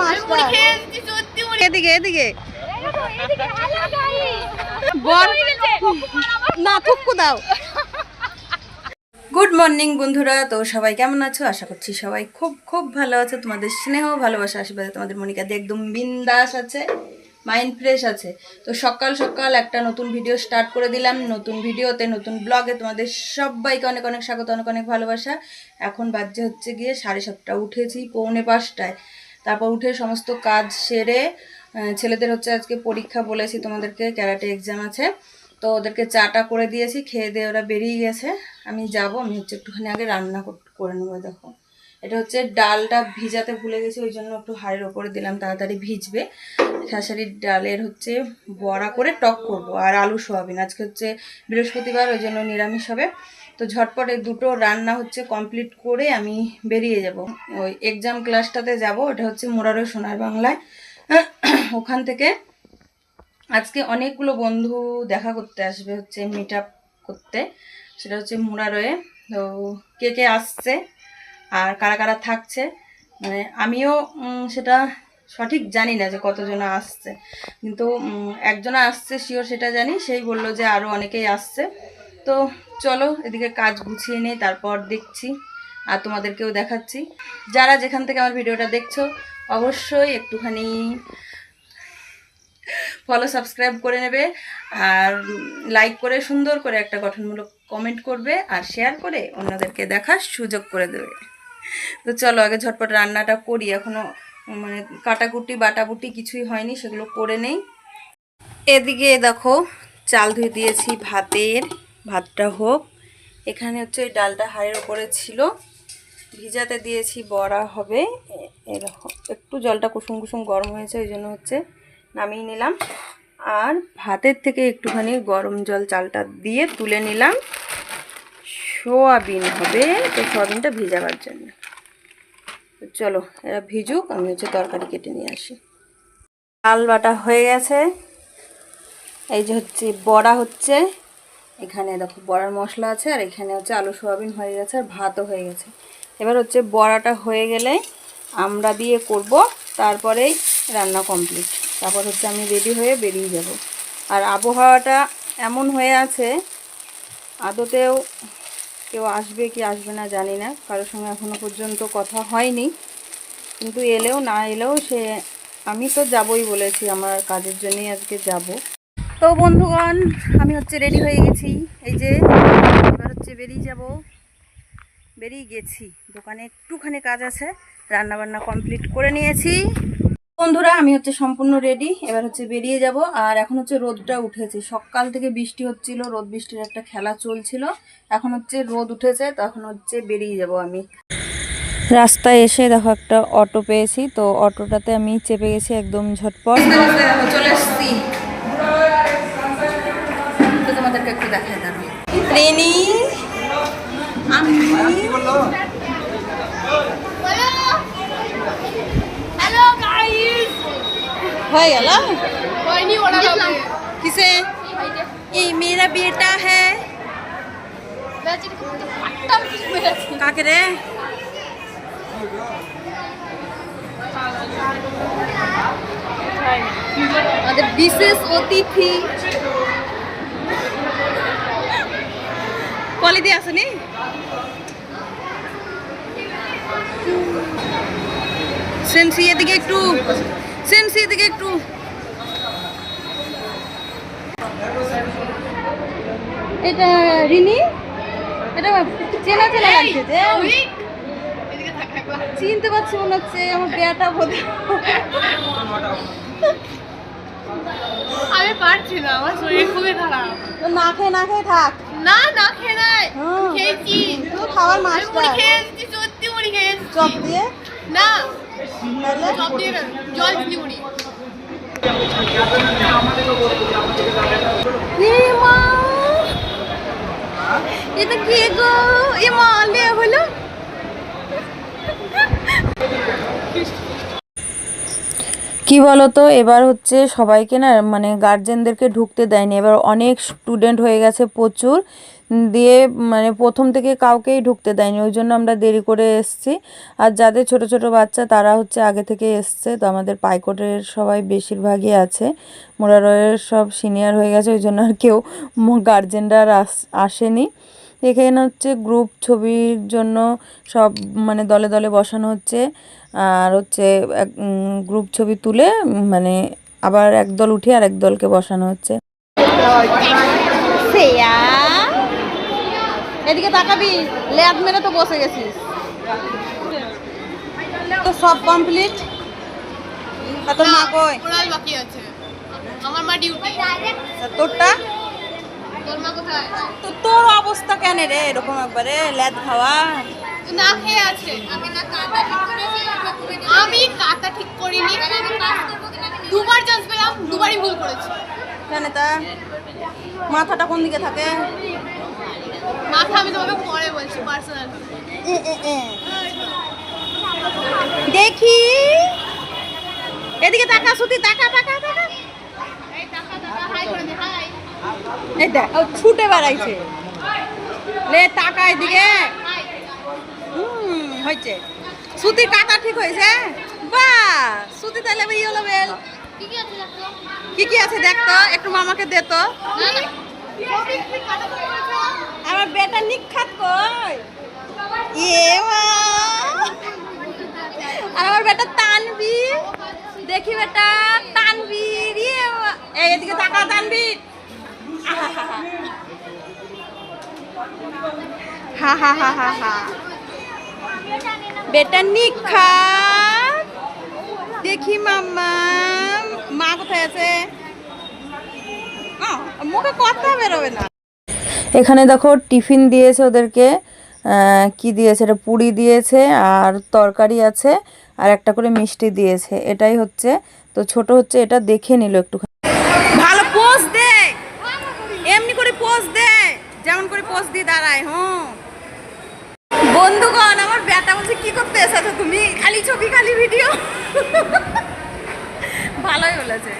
Master. এদিকে এদিকে। বল না থুকু দাও। গুড মর্নিং বন্ধুরা তো সবাই কেমন আছো? আশা করছি সবাই খুব খুব ভালো আছে। তোমাদের স্নেহ ভালোবাসা আশীর্বাদে তোমাদের মনিকাদি একদম বিন্দাস আছে মাইন্ড ফ্রেশ আছে। তো সকাল সকাল একটা নতুন ভিডিও স্টার্ট করে দিলাম। নতুন ভিডিওতে নতুন ব্লগে তোমাদের সবাইকে অনেক অনেক স্বাগত অনেক অনেক ভালোবাসা। এখন বাজে হচ্ছে গিয়ে সাড়ে সাতটা উঠেছি পৌনে পাঁচটায়। তারপর উঠে সমস্ত কাজ সেরে ছেলেদের হচ্ছে আজকে পরীক্ষা বলেছি, তোমাদেরকে ক্যারাটে এক্সাম আছে। তো ওদেরকে চাটা করে দিয়েছি, খেয়ে দিয়ে ওরা বেরিয়ে গেছে। আমি যাব, আমি হচ্ছে একটুখানি আগে রান্না কর- নেব দেখো। এটা হচ্ছে ডালটা ভিজাতে ভুলে গেছি, ওই জন্য একটু হাড়ের ওপরে দিলাম, তাড়াতাড়ি ভিজবে। খেসারির ডালের হচ্ছে বড়া করে টক করব, আর আলু সোয়াবিন। আজকে হচ্ছে বৃহস্পতিবার, ওই জন্য নিরামিষ হবে। তো ঝটপট দুটো রান্না হচ্ছে কমপ্লিট করে আমি বেরিয়ে যাব। ওই এক্সাম ক্লাসটাতে যাব, ওটা হচ্ছে মোরারো সোনার বাংলায়। ওখান থেকে আজকে অনেকগুলো বন্ধু দেখা করতে আসবে, হচ্ছে মিট আপ করতে। সেটা হচ্ছে মুরারয়ে। তো কে কে আসছে আর কারা কারা থাকছে মানে আমিও সেটা সঠিক জানি না যে কতজন আসছে। কিন্তু একজনা আসছে শিওর সেটা জানি। সেই বলল যে আরও অনেকেই আসছে। তো চলো, এদিকে কাজ গুছিয়ে নিই, তারপর দেখছি আর তোমাদেরকেও দেখাচ্ছি। যারা যেখান থেকে আমার ভিডিওটা দেখছ, অবশ্যই একটুখানি ফলো সাবস্ক্রাইব করে নেবে আর লাইক করে, সুন্দর করে একটা গঠনমূলক কমেন্ট করবে আর শেয়ার করে অন্যদেরকে দেখার সুযোগ করে দেবে। তো চলো, আগে ঝটপট রান্নাটা করি। এখনও মানে কাটাকুটি বাটাবুটি কিছুই হয়নি, সেগুলো করে নেই। এদিকে দেখো, চাল ধুয়ে দিয়েছি ভাতের। ভাতটা হোক। এখানে হচ্ছে ওই ডালটা হাড়ের ওপরে ছিল। ভিজাতে দিয়েছি, বড়া হবে। এ- এই দেখো, একটু জলটা কুসুম কুসুম গরম হয়েছে, ওই জন্য হচ্ছে নামিয়ে নিলাম। আর ভাতের থেকে একটুখানি গরম জল চালটা দিয়ে তুলে নিলাম। সোয়াবিন হবে, তো সোয়াবিনটা ভিজাবার জন্য। চলো, এরা ভিজুক, আমি হচ্ছে তরকারি কেটে নিয়ে আসি। ডাল বাটা হয়ে গেছে। এই যে হচ্ছে বড়া হচ্ছে। এখানে দেখো বড়ার মশলা আছে, আর এখানে হচ্ছে আলু সোয়াবিন হয়ে গেছে আর ভাতও হয়ে গেছে। এবার হচ্ছে বড়াটা হয়ে গেলে আমরা দিয়ে করব তারপরেই রান্না কমপ্লিট তারপর হচ্ছে আমি রেডি হয়ে বেরিয়ে যাব। আর আবহাওয়াটা এমন হয়ে আছে, আদতেও কেউ আসবে কি আসবে না জানি না, কারোর সঙ্গে এখনও পর্যন্ত কথা হয়নি। কিন্তু এলেও না এলেও সে, আমি তো যাবই বলেছি, আমার কাজের জন্যই আজকে যাব। তো বন্ধুগণ, আমি হচ্ছে রেডি হয়ে গেছি। এই যে, এবার হচ্ছে বেরিয়ে যাব। বেরিয়ে গেছি। দোকানে একটুখানি কাজ আছে রান্না বান্না কমপ্লিট করে নিয়েছি। বন্ধুরা, আমি হচ্ছে সম্পূর্ণ রেডি এবার হচ্ছে বেরিয়ে যাব। আর এখন হচ্ছে রোদটা উঠেছে। সকাল থেকে বৃষ্টি হচ্ছিল, রোদ বৃষ্টির একটা খেলা চলছিল। এখন হচ্ছে রোদ উঠেছে তো এখন হচ্ছে বেরিয়ে যাব আমি। রাস্তায় এসে দেখো একটা অটো পেয়েছি। তো অটোটাতে আমি চেপে গেছি একদম ঝটপট। চলে এসছি তো তোমাদেরকে একটু দেখায় দাঁড়ো রেনি হয়ে গেল? কিসে? এই মেরা বেটা হ্যাঁ। কাকে রে? বিশেষ অতিথি কলিদি আসেনি সেন্সি এদিকে একটু সেন্সি এদিকে একটু এটা রিনি এটা চেনা চেনা লাগছে চিনতে পারছি মনে হচ্ছে আমার বেয়াটা বোধ আমি পারছি না আমার শরীর খুবই খারাপ না খেয়ে না খেয়ে থাক না না খেয়ে নাই। খেয়েছি। খাওয়ার আমি মুড়ি মাস্টার খেয়ে এসেছি সত্যি মুড়ি খেয়েছি। চপ দিয়ে? না। চপ দিয়ে না, জল মুড়ি। এটা কে গো? এ মা হলো? কি বলতো? এবার হচ্ছে সবাইকে না মানে গার্জেনদেরকে ঢুকতে দেয়নি। এবার অনেক স্টুডেন্ট হয়ে গেছে প্রচুর। দিয়ে মানে প্রথম থেকে কাউকেই ঢুকতে দেয়নি। ওই জন্য আমরা দেরি করে এসেছি। আর যাদের ছোট ছোট বাচ্চা, তারা হচ্ছে আগে থেকে এসছে। তো আমাদের পাইকোটের সবাই বেশিরভাগই আছে। মোরারয়ের সব সিনিয়র হয়ে গেছে। ওই জন্য আর কেউ গার্জেনরা আর আস- আসেনি। এখানে হচ্ছে গ্রুপ ছবির জন্য সব মানে দলে দলে বসানো হচ্ছে। আর হচ্ছে এক গ্রুপ ছবি তুলে মানে আবার একদল উঠে আর একদলকে বসানো হচ্ছে। এদিকে তাকাবি লেয়াদ মেরে তো বসে গেছিস। তো সব কমপ্লিট তোর মা কই? বাকি আছে। আমার মা ডিউটি তোরটা? তো তোর অবস্থা কেন রে? এরকম একবারে ল্যাদ খাওয়া। না খেয়ে আছে। আমি না কাটা ঠিক করেছি আমি কাটা ঠিক করিনি। দুবার চান্স পেলাম দুবারই ভুল করেছি। জানে তা? মাথাটা কোন দিকে থাকে? মাথা আমি তোমাকে পরে বলছি পার্সোনাল দেখি। এদিকে তাকা সুতি তাকা তাকা তাকা। এই টাকা টাকা হাই করে দে হাই ছুটে বেড়াইছে। লে, তাকা এদিকে। হুম, হয়েছে। সুতির কাটা ঠিক হয়েছে বাহ, সুতি তাহলে এবার ইয়েলো বেল কি কি আছে দেখো কি কি আছে দেখ তো, একটু মামাকে দে আমার বেটা নিখাত কই? ইয়ে মা। আর আমার বেটা তানবীর দেখি বেটা তানবীর ইয়ে। এদিকে তাকা তানবীর বেটা নিখাত দেখি মাম্মা। মা কোথায় আছে? মুখে কথা বেরোবে না। এখানে দেখো টিফিন দিয়েছে ওদেরকে। কি দিয়েছে? এটা পুরি দিয়েছে আর তরকারি আছে আর একটা করে মিষ্টি দিয়েছে। এটাই হচ্ছে। তো ছোট হচ্ছে, এটা দেখে নিল একটু ভালো পোজ দে এমনি করে পোজ দে যেমন করে পোজ দিয়ে দাঁড়ায় হুম বন্ধুগণ আমার ব্যাটা বলছে কি করতে এসেছ তুমি খালি ছবি খালি ভিডিও ভালোই বলেছে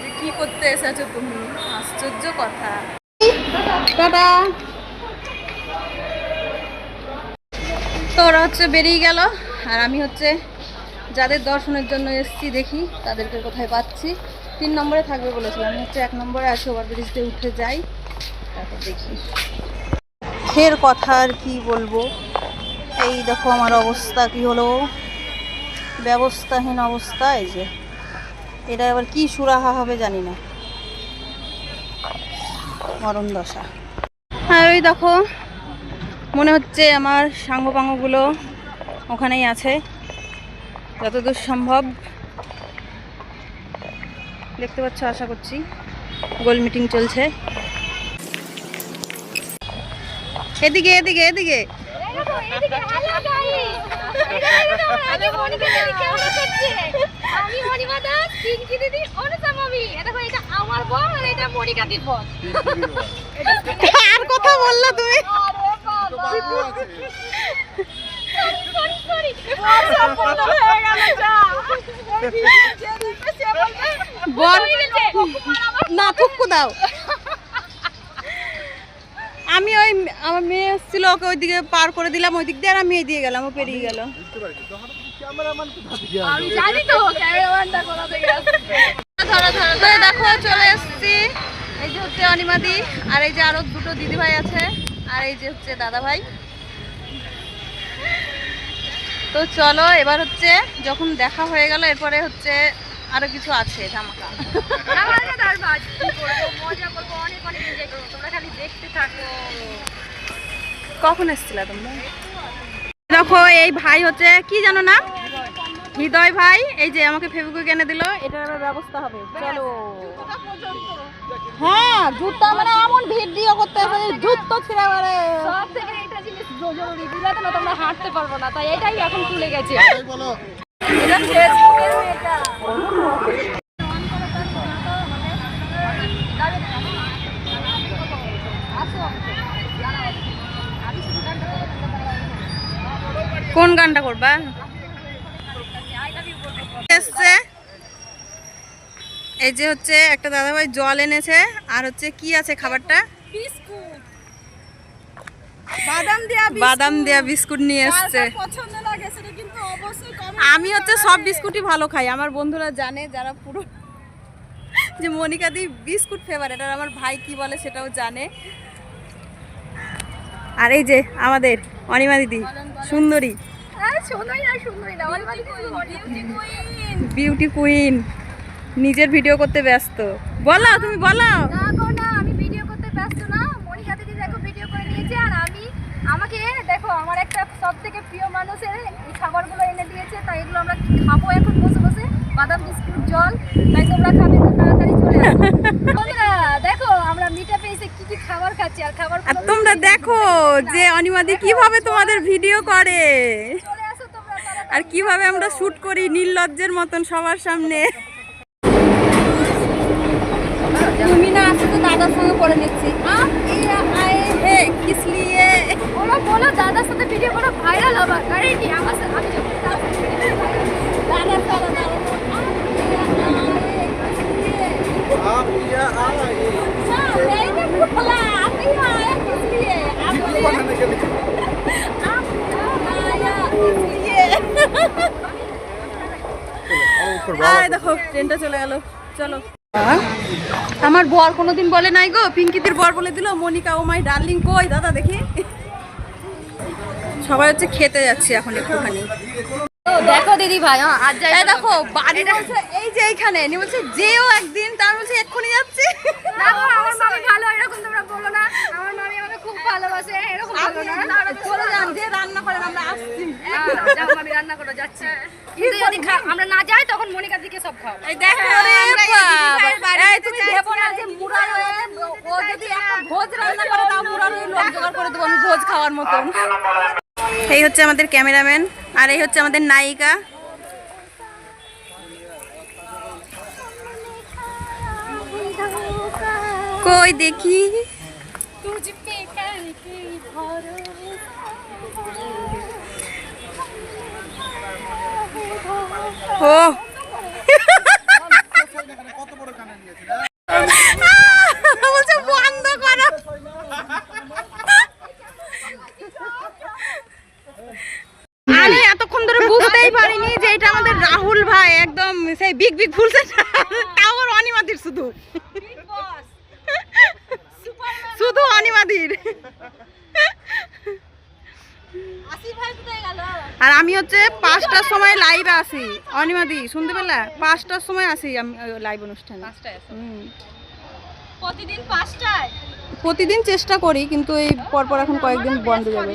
যে কি করতে এসেছ তুমি আশ্চর্য কথা টাটা তো ওরা হচ্ছে বেরিয়ে গেল। আর আমি হচ্ছে যাদের দর্শনের জন্য এসেছি দেখি, তাদেরকে কোথায় পাচ্ছি। তিন নম্বরে থাকবে বলেছিলাম, আমি হচ্ছে এক নম্বরে আছি ওভারব্রিজ দিয়ে উঠে যাই। তারপর দেখি। ফের কথা আর কি বলব? এই দেখো আমার অবস্থা কি হলো? ব্যবস্থাহীন অবস্থা, এই যে। এটা আবার কি সুরাহা হবে জানি না। মরণ দশা। আর ওই দেখো, মনে হচ্ছে আমার সাঙ্গপাঙ্গগুলো ওখানেই আছে। যতদূর সম্ভব। দেখতে পাচ্ছ আশা করছি। গোল মিটিং চলছে। এদিকে এদিকে এদিকে। আর কথা বললা তুমি। হয়ে না থুকু দাও। আমি ওই আমার মেয়ে এসেছিল ওকে ওইদিকে পার করে দিলাম ওই দিক দিয়ে আর আমি এই দিয়ে গেলাম ও পেরিয়ে গেল। দেখো চলে এসেছি। এই যে হচ্ছে অনিমাদি আর এই যে আরও দুটো দিদি ভাই আছে আর এই যে হচ্ছে দাদা ভাই তো চলো এবার হচ্ছে যখন দেখা হয়ে গেল এরপরে হচ্ছে আরও কিছু আছে ধামাকা। আমাদের দরবার কি করব? মজা করব অনেক অনেক এনজয় করব। তোমরা খালি দেখতে থাকো। কখন এসেছিলা তোমরা? দেখো এই ভাই হচ্ছে কি জানো না? হৃদয় ভাই এই যে আমাকে ফেবিকুইক এনে দিল এটার ব্যবস্থা হবে। চলো। হ্যাঁ জুতা মানে এমন ভিড় ভিডিও করতে হবে জুতো ছিঁড়ে মানে সব থেকে এটা জিনিস জরুরি না তোমরা হাঁটতে পারব না তাই এটাই এখন গেছে। কোন গানটা করবা? এসছে। এই যে হচ্ছে একটা দাদাভাই জল এনেছে আর হচ্ছে কি আছে খাবারটা? বাদাম দেয়া বাদাম দেয়া বিস্কুট নিয়ে এসছে। পছন্দ লাগে সেটা কিন্তু অবশ্যই আমি হচ্ছে সব বিস্কুটই ভালো খাই। আমার বন্ধুরা জানে যারা পুরো যে মনিকা দি বিস্কুট ফেভারিট আর আমার ভাই কি বলে সেটাও জানে। আর এই যে আমাদের অনিমা দিদি সুন্দরী। বিউটি কুইন নিজের ভিডিও করতে ব্যস্ত। বলো তুমি বলো। না গো না আমি ভিডিও করতে ব্যস্ত না। মনিকা দিদি দেখো ভিডিও করে নিয়েছে আর আমি আমাকে দেখো আমার একটা সব থেকে প্রিয় মানুষের এই খাবারগুলো এনে দিয়েছে তাই এগুলো আমরা খাব এখন বসে বসে? বাদাম বিস্কুট জল তাই তোমরা খাবে তো তাড়াতাড়ি চলে বন্ধুরা দেখো আমরা মিটা পেয়েছে কি কি খাবার খাচ্ছি আর খাবার আর তোমরা দেখো যে অনিমাদি কীভাবে তোমাদের ভিডিও করে। আর কীভাবে আমরা শুট করি নির্লজ্জের মতন সবার সামনে। তুমি না আসো তো দাদার সঙ্গে করে নিচ্ছি দেখো ট্রেনটা চলে গেল। চলো। আমার বর কোনোদিন বলে নাই গো পিঙ্কিদের বর বলে দিল মনিকা ও মাই ডার্লিং কই দাদা দেখি। সবাই হচ্ছে খেতে যাচ্ছি এখন একটুখানি। দেখো দিদি ভাই আজ যাই দেখো বাড়িটা হচ্ছে এই যে এইখানে নি বলছে যেও একদিন তার বলছে এক্ষুনি যাচ্ছি। দেখো আমার মামি ভালো এরকম তোমরা বলো না। আমার ভালোবাসে এরকম বলো না? চলে যান যে রান্না করেন আমরা আসছি। হ্যাঁ, যাও মামি রান্না করো যাচ্ছি। কিন্তু যদি আমরা না যাই তখন মনিকার দিকে সব খাও এই দেখো এই তুমি ভেবো না যে মুরার হয়ে ও যদি একটা ভোজ রান্না করে তাও মুরার হয়ে লোক জোগাড় করে দেবো আমি ভোজ খাওয়ার মতন। এই হচ্ছে আমাদের ক্যামেরাম্যান আর এই হচ্ছে আমাদের নায়িকা। কই দেখি? ও কত বড় কানে নিয়েছে বলছে বন্ধ করো আমি এতক্ষণ ধরে বুঝতেই পারিনি যে এটা আমাদের রাহুল ভাই একদম সেই বিগ বিগ ফুল টাওয়ার অনিমাদির শুধু শুধু অনিমাদির আর আমি হচ্ছে পাঁচটার সময় লাইভ আসি অনিমাদি শুনতে পেলা? পাঁচটার সময় আসি আমি লাইভ অনুষ্ঠানে। প্রতিদিন পাঁচটায়? প্রতিদিন চেষ্টা করি কিন্তু এই পরপর এখন কয়েকদিন বন্ধ যাবে।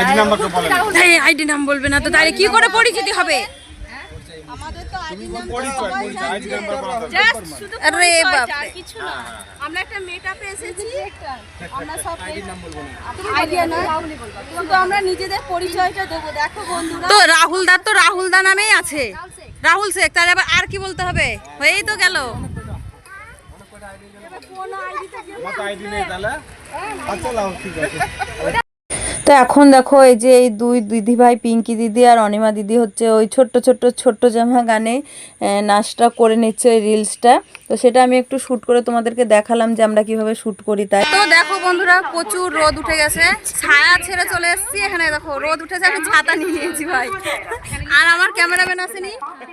আইডি নাম্বার আইডি নাম বলবে না তো তাহলে কি করে পরিচিতি হবে? আমরা একটা মেকআপে এসেছি। আমরা সব আইডিয়া না। শুধু আমরা নিজেদের পরিচয়টা দেবো। দেখো বন্ধুরা। তো রাহুল দার তো রাহুল দা নামেই আছে। রাহুল শেখ। তাহলে আবার আর কি বলতে হবে? হয়েই তো গেল। আমার তো আইডি নেই তাহলে? আচ্ছা লাও ঠিক আছে। এখন দেখো এই যে এই দুই দিদি ভাই, পিঙ্কি দিদি আর অনিমা দিদি হচ্ছে ওই ছোট্ট ছোট্ট ছোট্ট জামা গানে নাচটা করে নিচ্ছে ওই রিলসটা। তো সেটা আমি একটু শ্যুট করে তোমাদেরকে দেখালাম যে আমরা কীভাবে শ্যুট করি তাই। তো দেখো বন্ধুরা, প্রচুর রোদ উঠে গেছে। ছায়া ছেড়ে চলে এসেছি। এখানে দেখো, রোদ উঠেছে, আমি ছাতা নিয়ে নিয়েছি ভাই। আর আমার ক্যামেরাম্যান আসেনি।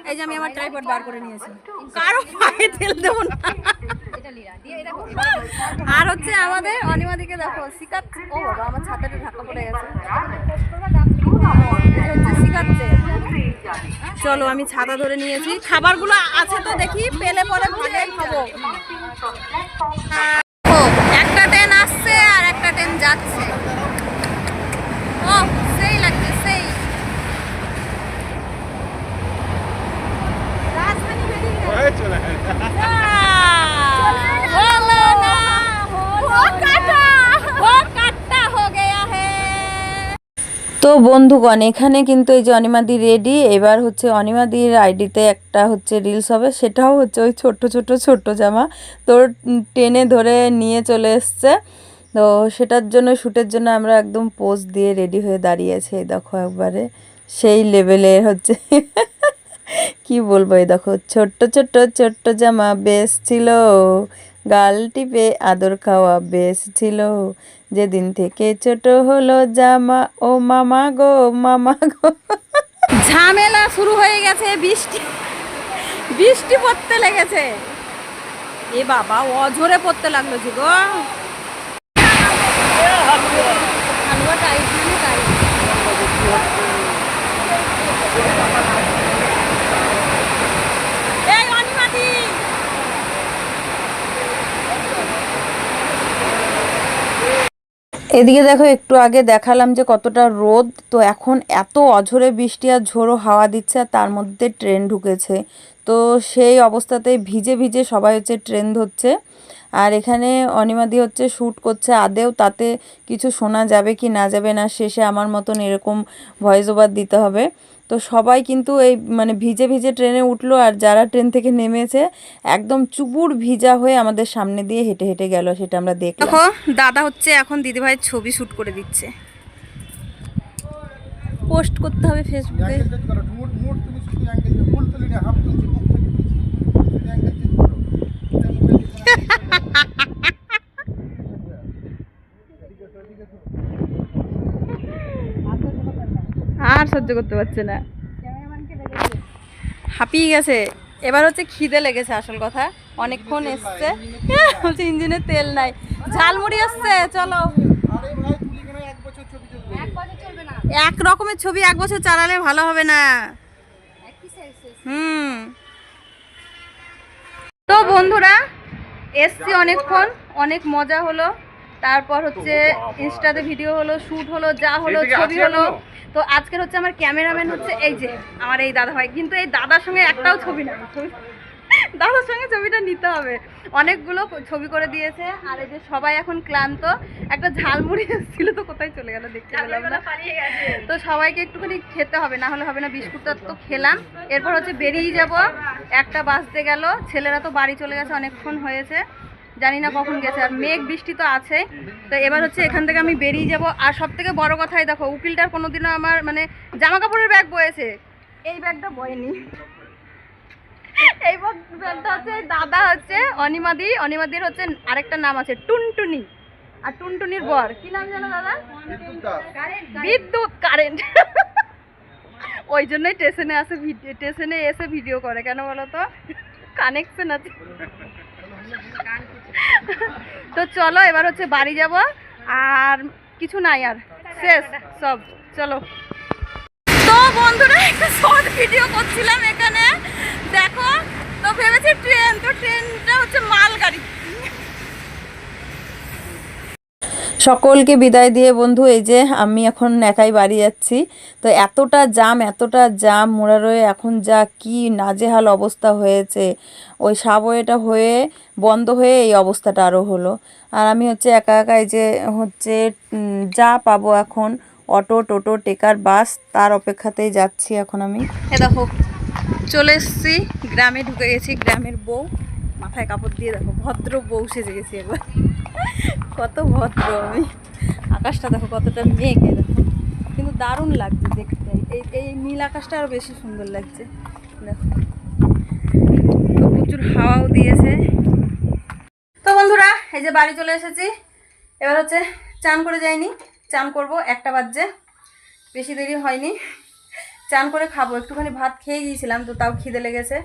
এই যে আমি আমার ট্রাইপড বার করে নিয়েছি। কারও পায়ে তেল দেবো না। আর হচ্ছে আমাদের অনিমাদিকে দেখো, শিকার ও বাবা, আমার ছাতাটা ঢাকা পড়ে গেছে। শিখাচ্ছে চলো, আমি ছাতা ধরে নিয়েছি। খাবারগুলো আছে তো দেখি, পেলে পরে ভাগে খাব ও একটা ট্রেন আসছে আর একটা ট্রেন যাচ্ছে ও সেই লাগছে সেই ওই চলে হলো না ও কাটা ও কাটা হো গয়া হে তো বন্ধুগণ, এখানে কিন্তু এই যে অনিমাদি রেডি এবার হচ্ছে অনিমাদির আইডিতে একটা হচ্ছে রিলস হবে, সেটাও হচ্ছে ওই ছোট্ট ছোট্ট ছোট্ট জামা। তোর টেনে ধরে নিয়ে চলে এসছে। তো সেটার জন্য শ্যুটের জন্য আমরা একদম পোজ দিয়ে রেডি হয়ে দাঁড়িয়েছি এই দেখো একবারে। সেই লেভেলের হচ্ছে কি বলব, এই দেখো, ছোট্ট ছোট্ট ছোট্ট জামা বেশ ছিল। গাল টিপে আদর খাওয়া বেশ ছিল। যেদিন থেকে ছোট হলো জামা ও মামা গো মামা গো। ঝামেলা শুরু হয়ে গেছে বৃষ্টি বৃষ্টি পড়তে লেগেছে। এ বাবা অঝরে পড়তে লাগল গো। হালুয়া টাইট মানে টাইট এই অনিমাদি এদিকে দেখো, একটু আগে দেখালাম যে কতটা রোদ। তো এখন এত অঝরে বৃষ্টি আর ঝোড়ো হাওয়া দিচ্ছে আর তার মধ্যে ট্রেন ঢুকেছে। তো সেই অবস্থাতে ভিজে ভিজে সবাই হচ্ছে ট্রেন ধরছে। আর এখানে অনিমাদি হচ্ছে শ্যুট করছে আদেও তাতে কিছু শোনা যাবে কি না যাবে না শেষে আমার মতন এরকম ভয়েস ওভার দিতে হবে। তো সবাই কিন্তু এই মানে ভিজে ভিজে ট্রেনে উঠল আর যারা ট্রেন থেকে নেমেছে একদম চুপুর ভিজা হয়ে আমাদের সামনে দিয়ে হেঁটে হেঁটে গেল সেটা আমরা দেখলাম। দেখো দাদা হচ্ছে এখন দিদিভাইয়ের ছবি শ্যুট করে দিচ্ছে। পোস্ট করতে হবে ফেসবুকে অ্যাঙ্গেল চেঞ্জ করো মুড মুড তুমি শুধু অ্যাঙ্গেল ফুল তুলি না হাফ তুলছি বুক থেকে তুলছি শুধু অ্যাঙ্গেল চেঞ্জ করো এটা মুখে আর সহ্য করতে পারছে না। হাঁপিয়ে গেছে। এবার হচ্ছে খিদে লেগেছে আসল কথা। অনেকক্ষণ এসছে। বলছে ইঞ্জিনে তেল নাই। ঝালমুড়ি আসছে চলো। আরে ভাই তুলি কেন এক বছর ছবি চলবে? এক বছর চলবে না। এক রকমের ছবি এক বছর চালালে ভালো হবে না। হুম। তো বন্ধুরা এসছি অনেকক্ষণ। অনেক মজা হলো। তারপর হচ্ছে ইনস্টাতে ভিডিও হলো শ্যুট হলো যা হলো ছবি হলো। তো আজকের হচ্ছে আমার ক্যামেরাম্যান হচ্ছে এই যে আমার এই দাদা ভাই কিন্তু এই দাদার সঙ্গে একটাও ছবি ছবি- দাদার সঙ্গে ছবিটা নিতে হবে। অনেকগুলো ছবি করে দিয়েছে। আর এই যে সবাই এখন ক্লান্ত। একটা ঝালমুড়ি এসেছিল তো কোথায় চলে গেল দেখতে পেলাম না। তো সবাইকে একটুখানি খেতে হবে না হলে হবে না বিস্কুটটা তো খেলাম। এরপর হচ্ছে বেরিয়ে যাব। একটা বাজতে গেল। ছেলেরা তো বাড়ি চলে গেছে অনেকক্ষণ হয়েছে। জানি না কখন গেছে আর মেঘ বৃষ্টি তো আছে। তো এবার হচ্ছে এখান থেকে আমি বেরিয়ে যাব। আর সব থেকে বড় কথাই দেখো উকিলটার কোনোদিনও আমার মানে জামা কাপড়ের ব্যাগ বয়েছে। এই ব্যাগটা বয়নি। এই ব্যাগটা হচ্ছে দাদা হচ্ছে অনিমাদি। অনিমাদির হচ্ছে আরেকটা নাম আছে টুনটুনি। আর টুনটুনির বর। কি নাম জানো দাদা? বিদ্যুৎ কারেন্ট ওই জন্যই স্টেশনে আসে ভিডিও স্টেশনে এসে ভিডিও করে কেন বলো তো? কানেকশন আছে। তো চলো, এবার হচ্ছে বাড়ি যাব, আর কিছু নাই আর। শেষ, সব। চলো। তো বন্ধুরা, একটা শর্ট ভিডিও করছিলাম এখানে। দেখো, তো ভেবেছি ট্রেন তো ট্রেনটা হচ্ছে মালগাড়ি। সকলকে বিদায় দিয়ে, বন্ধু, এই যে আমি এখন একাই বাড়ি যাচ্ছি। তো এতটা জাম এতটা জাম মোড়ারয়ে এখন যা কি নাজেহাল অবস্থা হয়েছে। ওই সাবওয়েটা হয়ে, বন্ধ হয়ে এই অবস্থাটা আরও হলো। আর আমি হচ্ছে একা একাই যে হচ্ছে যা পাবো এখন, অটো, টোটো, টেকার, বাস, তার অপেক্ষাতেই যাচ্ছি এখন আমি। দেখো, চলে এসছি, গ্রামে ঢুকে গেছি, গ্রামের বউ। মাথায় কাপড় দিয়ে দেখো, ভদ্র বউ সেজে গেছি একবার। কত ভদ্র আমি। আকাশটা দেখো, কতটা মেঘে দেখো। কিন্তু দারুণ লাগছে দেখতে। এই এই নীল আকাশটা আরও বেশি সুন্দর লাগছে। দেখো। তো প্রচুর হাওয়াও দিয়েছে। তো বন্ধুরা, এই যে বাড়ি চলে এসেছি। এবার হচ্ছে চান করে যাইনি। চান করব, একটা বাজছে। বেশি দেরি হয়নি। চান করে খাব। একটুখানি ভাত খেয়ে গিয়েছিলাম, তো তাও খিদে লেগেছে।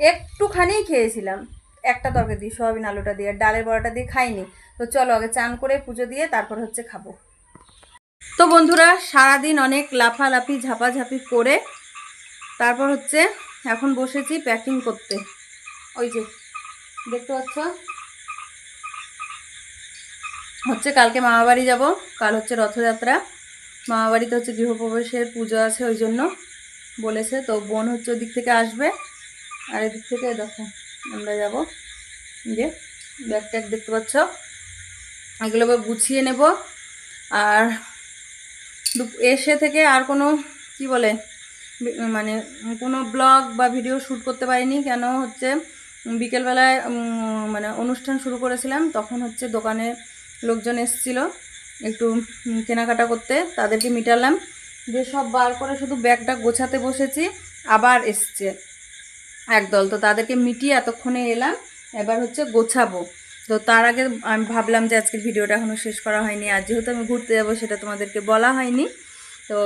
একটুখানি খেয়েছিলাম। একটা তরকারি দিয়ে, সয়াবিন আলুটা দিয়ে ডালের বড়াটা দিয়ে খাইনি। তো চলো আগে চান করে পুজো দিয়ে তারপর হচ্ছে খাব। তো বন্ধুরা, সারাদিন অনেক লাফালাফি, ঝাপাঝাপি করে তারপর হচ্ছে এখন বসেছি প্যাকিং করতে। ওই যে, দেখতে পাচ্ছ? হচ্ছে কালকে মামা বাড়ি যাব, কাল হচ্ছে রথযাত্রা। মামাবাড়িতে হচ্ছে গৃহপ্রবেশের পুজো আছে ওই জন্য বলেছে, তো বোন হচ্ছে ওদিক থেকে আসবে। আর এদিক থেকে দেখো আমরা যাব। যে ব্যাগ ট্যাগ দেখতে পাচ্ছ? এগুলো গুছিয়ে নেব। আর এসে থেকে আর কোনো, কি বলে মানে কোনো ব্লগ বা ভিডিও শ্যুট করতে পারিনি। কেন হচ্ছে, বিকেলবেলায় মানে অনুষ্ঠান শুরু করেছিলাম, তখন হচ্ছে দোকানে লোকজন এসেছিল একটু কেনাকাটা করতে, তাদেরকে মিটালাম। যে সব বার করে শুধু ব্যাগটা গোছাতে বসেছি, আবার এসছে। একদল। তো তাদেরকে মিটিয়ে এতক্ষণে এলাম, এবার হচ্ছে গোছাবো। তো তার আগে আমি ভাবলাম যে আজকের ভিডিওটা এখনও শেষ করা হয়নি, আর যেহেতু আমি ঘুরতে যাব সেটা তোমাদেরকে বলা হয়নি। তো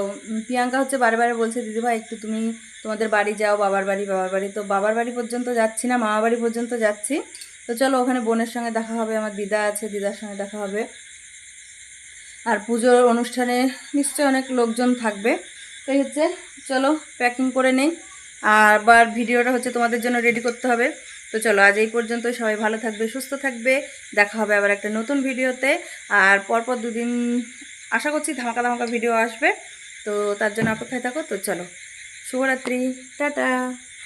প্রিয়াঙ্কা হচ্ছে বারে বারে বলছে দিদিভাই একটু তুমি তোমাদের বাড়ি যাও, বাবার বাড়ি বাবার বাড়ি। তো বাবার বাড়ি পর্যন্ত যাচ্ছি না মামা বাড়ি পর্যন্ত যাচ্ছি। তো চলো ওখানে বোনের সঙ্গে দেখা হবে, আমার দিদা আছে, দিদার সঙ্গে দেখা হবে। আর পুজোর অনুষ্ঠানে নিশ্চয়ই অনেক লোকজন থাকবে। তো এই হচ্ছে, চলো প্যাকিং করে নেই। আবার ভিডিওটা হচ্ছে তোমাদের জন্য রেডি করতে হবে। তো চলো আজ এই পর্যন্ত, সবাই ভালো থাকবে, সুস্থ থাকবে। দেখা হবে আবার একটা নতুন ভিডিওতে। আর পরপর দুদিন আশা করছি ধামাকা ধামাকা ভিডিও আসবে। তো তার জন্য অপেক্ষায় থাকো। তো চলো, শুভরাত্রি, টাটা।